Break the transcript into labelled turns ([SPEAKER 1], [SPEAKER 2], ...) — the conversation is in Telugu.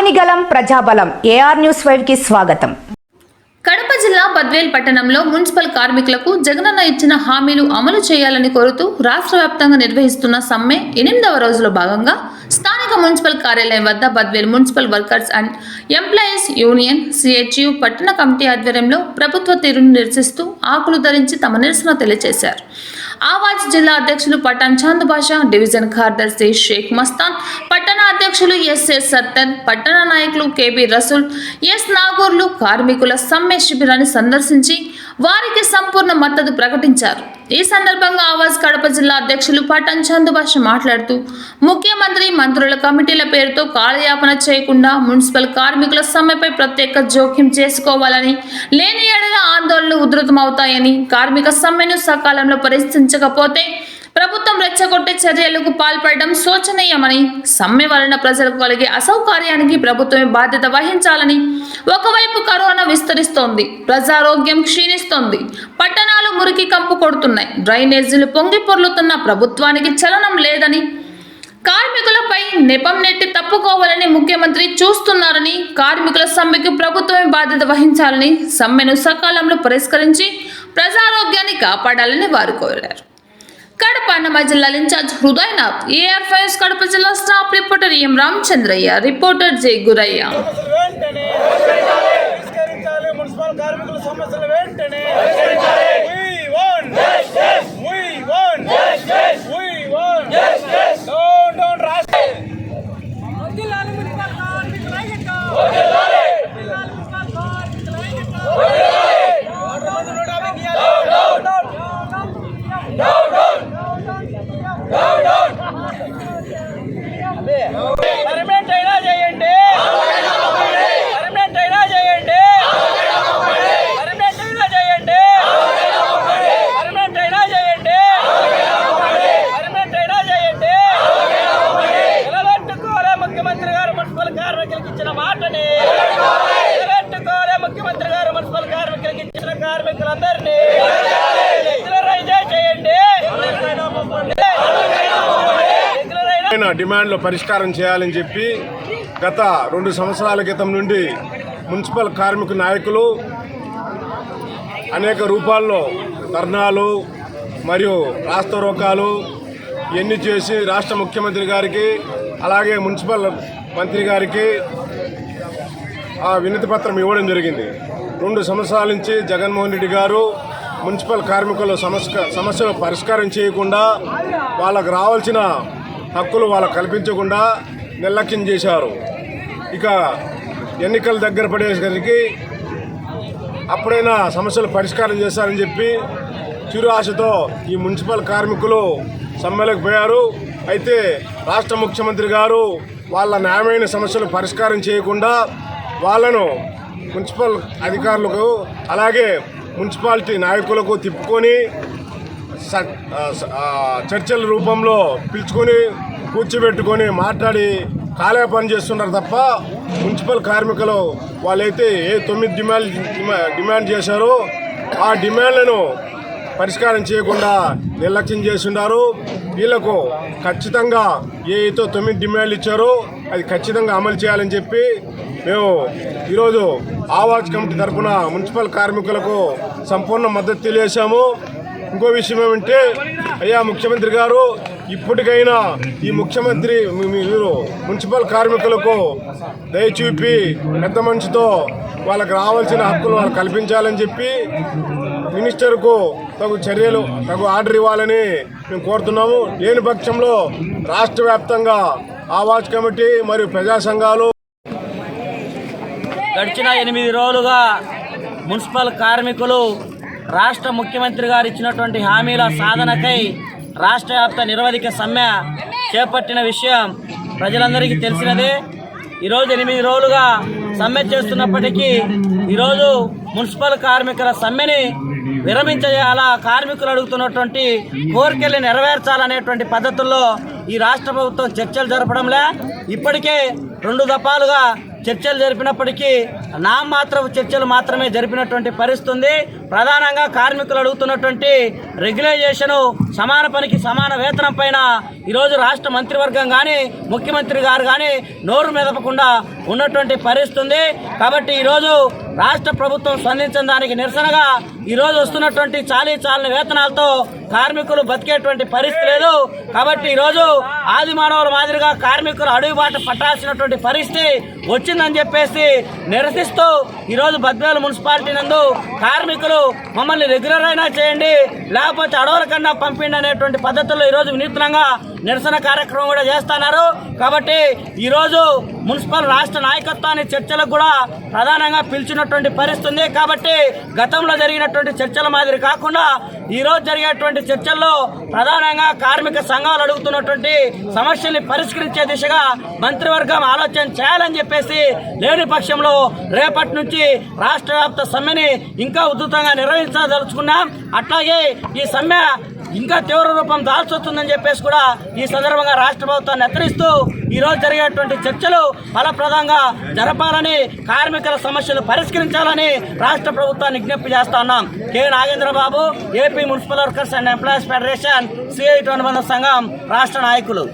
[SPEAKER 1] గలం ప్రజాబలం. ఏఆర్ న్యూస్ ఫైవ్కి స్వాగతం.
[SPEAKER 2] కడప జిల్లా బద్వేల్ పట్టణంలో మున్సిపల్ కార్మికులకు జగనన్న ఇచ్చిన హామీలు అమలు చేయాలని కోరుతూ రాష్ట్ర వ్యాప్తంగా నిర్వహిస్తున్న సమ్మె ఎనిమిదవ రోజులో భాగంగా స్థానిక మున్సిపల్ కార్యాలయం వద్ద Badvel municipal workers and employees union CHU పట్టణ కమిటీ ఆధ్వర్యంలో ప్రభుత్వ తీరును నిరసిస్తూ ఆకులు ధరించి తమ నిరసన తెలియజేశారు. ఆవాజ్ జిల్లా అధ్యక్షులు పఠాన్ చాంద్ బాషా డివిజన్ కార్యదర్శి షేక్ మస్తాన్ పట్టణ అధ్యక్షులు ఎస్ఎస్ సత్తన్ పట్టణ నాయకులు కేబి రసూల్ ఎస్ నాగూర్లు కార్మికుల సమ్మె శిబిరాన్ని సందర్శించి వారికి సంపూర్ణ మద్దతు ప్రకటించారు. ఈ సందర్భంగా ఆవాజ్ కడప జిల్లా అధ్యక్షులు పటన్ చంద్ భాష మాట్లాడుతూ ముఖ్యమంత్రి మంత్రుల కమిటీల పేరుతో కాలయాపన చేయకుండా మున్సిపల్ కార్మికుల సమ్మెపై ప్రత్యేక జోక్యం చేసుకోవాలని లేని ఏడల ఆందోళనలు ఉధృతమవుతాయని కార్మిక సమ్మెను సకాలంలో పరిశీలించకపోతే ప్రభుత్వం రెచ్చగొట్టే చర్యలకు పాల్పడడం శోచనీయమని సమ్మె వలన ప్రజలకు కలిగే అసౌకర్యానికి ప్రభుత్వమే బాధ్యత వహించాలని ఒకవైపు కరోనా విస్తరిస్తోంది ప్రజారోగ్యం క్షీణిస్తోంది పట్టణాలు మురికి కంపు కొడుతున్నాయి డ్రైనేజీలు పొంగి పొర్లుతున్న ప్రభుత్వానికి చలనం లేదని కార్మికులపై నెపం నెట్టి తప్పుకోవాలని ముఖ్యమంత్రి చూస్తున్నారని కార్మికుల సమ్మెకు ప్రభుత్వమే బాధ్యత వహించాలని సమ్మెను సకాలంలో పరిష్కరించి ప్రజారోగ్యాన్ని కాపాడాలని వారు కోరారు. Kadapa Annama in-charge Hrudayanath AR fives Kadapa జిల్లా staff reporter M Ramachandraiah reporter Jai Guraiah
[SPEAKER 3] సమస్యలు వెంటనే పరిష్కరించాలి మున్సిపల్ కార్మికుల సమస్యలు వెంటనే We want We want We want Don't don't రాష్ట్ర
[SPEAKER 4] జిల్లాల మున్సిపల్ కార్మికుల ఐక్యత జిల్లాల మున్సిపల్ కార్మికుల ఐక్యత
[SPEAKER 3] నూట మంది నూట యాభై గీయాలి. పర్మనెంట్ అయినా చేయండి పర్మనెంట్ అయినా చేయండి పర్మనెంట్ అయినా చేయండి పర్మనెంట్ అయినా చేయండి పర్మనెంట్ అయినా చేయండి నిలబెట్టుకోలే ముఖ్యమంత్రి గారు మున్సిపల్ కార్మికులకు ఇచ్చిన మాటని నిలబెట్టుకోలే ముఖ్యమంత్రి గారు మున్సిపల్ కార్మికులకు ఇచ్చిన కార్మికులందరినీ చేయండి. రెగ్యులరైజ్
[SPEAKER 5] ఆయన డిమాండ్లు పరిష్కారం చేయాలని చెప్పి గత రెండు సంవత్సరాల క్రితం నుండి మున్సిపల్ కార్మిక నాయకులు అనేక రూపాల్లో ధర్నాలు మరియు రాష్ట్ర రోకాలు ఇవన్నీ చేసి రాష్ట్ర ముఖ్యమంత్రి గారికి అలాగే మున్సిపల్ మంత్రి గారికి ఆ వినతి పత్రం ఇవ్వడం జరిగింది. రెండు సంవత్సరాల నుంచి జగన్మోహన్ రెడ్డి గారు మున్సిపల్ కార్మికుల సమస్య సమస్యలు పరిష్కారం చేయకుండా వాళ్ళకు రావాల్సిన హక్కులు వాళ్ళకు కల్పించకుండా నిర్లక్ష్యం చేశారు. ఇక ఎన్నికల దగ్గర పడేసరికి అప్పుడైనా సమస్యలు పరిష్కారం చేస్తారని చెప్పి చిరు ఆశతో ఈ మున్సిపల్ కార్మికులు సమ్మెలకు పోయారు. అయితే రాష్ట్ర ముఖ్యమంత్రి గారు వాళ్ళ న్యాయమైన సమస్యలు పరిష్కారం చేయకుండా వాళ్ళను మున్సిపల్ అధికారులకు అలాగే మున్సిపాలిటీ నాయకులకు తిప్పుకొని స- చర్చల రూపంలో పిలుచుకొని కూర్చోబెట్టుకొని మాట్లాడి కాలే పని చేస్తున్నారు తప్ప మున్సిపల్ కార్మికులు వాళ్ళైతే ఏ తొమ్మిది డిమాండ్ డిమాండ్ చేశారో ఆ డిమాండ్లను పరిష్కారం చేయకుండా నిర్లక్ష్యం చేస్తున్నారు. వీళ్ళకు ఖచ్చితంగా ఏ తొమ్మిది డిమాండ్లు ఇచ్చారో. అది ఖచ్చితంగా అమలు చేయాలని చెప్పి మేము ఈరోజు ఆవాజ్ కమిటీ తరఫున మున్సిపల్ కార్మికులకు సంపూర్ణ మద్దతు తెలియజేశాము. ఇంకో విషయం ఏమంటే అయ్యా ముఖ్యమంత్రి గారు ఇప్పటికైనా ఈ ముఖ్యమంత్రి మీరు మున్సిపల్ కార్మికులకు దయచూపి పెద్ద మనిషితో వాళ్ళకి రావాల్సిన హక్కులు వాళ్ళు కల్పించాలని చెప్పి మినిస్టర్కు తగు చర్యలు తగు ఆర్డర్ ఇవ్వాలని మేము కోరుతున్నాము. లేని పక్షంలో రాష్ట్ర వ్యాప్తంగా ఆవాజ్ కమిటీ మరియు ప్రజా సంఘాలు
[SPEAKER 6] గడిచిన ఎనిమిది రోజులుగా మున్సిపల్ కార్మికులు రాష్ట్ర ముఖ్యమంత్రి గారు ఇచ్చినటువంటి హామీల సాధనకై రాష్ట్ర వ్యాప్త నిరవధిక సమ్మె చేపట్టిన విషయం ప్రజలందరికీ తెలిసినదే. ఈరోజు ఎనిమిది రోజులుగా సమ్మె చేస్తున్నప్పటికీ ఈరోజు మున్సిపల్ కార్మికుల సమ్మెని విరమించేయాలా? కార్మికులు అడుగుతున్నటువంటి కోరికలు నెరవేర్చాలనేటువంటి పద్ధతుల్లో ఈ రాష్ట్ర ప్రభుత్వం చర్చలు జరపడంలే. ఇప్పటికే రెండు దఫాలుగా చర్చలు జరిపినప్పటికీ నామాత్రపు చర్చలు మాత్రమే జరిపినటువంటి పరిస్థితి ప్రధానంగా కార్మికులు అడుగుతున్నటువంటి రెగ్యులైజేషను సమాన పనికి సమాన వేతనం పైన ఈరోజు రాష్ట్ర మంత్రివర్గం కానీ ముఖ్యమంత్రి గారు కానీ నోరు మెదపకుండా ఉన్నటువంటి పరిస్థితి ఉంది కాబట్టి ఈరోజు రాష్ట్ర ప్రభుత్వం స్పందించిన దానికి నిరసనగా ఈరోజు వస్తున్నటువంటి చాలీ చాలని వేతనాలతో కార్మికులు బతికేటువంటి పరిస్థితి లేదు. కాబట్టి ఈరోజు ఆది మానవుల మాదిరిగా కార్మికులు అడుగుబాట పట్టాల్సినటువంటి పరిస్థితి వచ్చిందని చెప్పేసి నిరసిస్తూ ఈరోజు బద్వేలు మున్సిపాలిటీ నందు కార్మికులు మమ్మల్ని రెగ్యులర్ అయినా చేయండి లేకపోతే అడవుల కన్నా పంపిండి అనేటువంటి పద్ధతుల్లో ఈరోజు వినూత్నంగా నిరసన కార్యక్రమం కూడా చేస్తున్నారు. కాబట్టి ఈరోజు మున్సిపల్ రాష్ట్ర నాయకత్వాన్ని చర్చలకు కూడా ప్రధానంగా పిలిచినటువంటి పరిస్థితుంది. కాబట్టి గతంలో జరిగినటువంటి చర్చల మాదిరి కాకుండా ఈరోజు జరిగేటువంటి చర్చల్లో ప్రధానంగా కార్మిక సంఘాలు అడుగుతున్నటువంటి సమస్యల్ని పరిష్కరించే దిశగా మంత్రివర్గం ఆలోచన చేయాలని చెప్పేసి లేని పక్షంలో రేపటి నుంచి రాష్ట్ర వ్యాప్త సమ్మెని ఇంకా ఉధృతంగా నిర్వహించదలుచుకున్నాం. అట్లాగే ఈ సమ్మె ఇంకా తీవ్ర రూపం దాల్చొస్తుందని చెప్పేసి కూడా ఈ సందర్భంగా రాష్ట్ర ప్రభుత్వాన్ని హెచ్చరిస్తూ ఈ రోజు జరిగేటువంటి చర్చలు ఫలప్రదంగా జరపాలని కార్మికుల సమస్యలు పరిష్కరించాలని రాష్ట్ర ప్రభుత్వాన్ని విజ్ఞప్తి చేస్తా ఉన్నాం. K Nagendrababu AP municipal workers and employees federation CI అనుబంధ సంఘం రాష్ట్ర నాయకులు.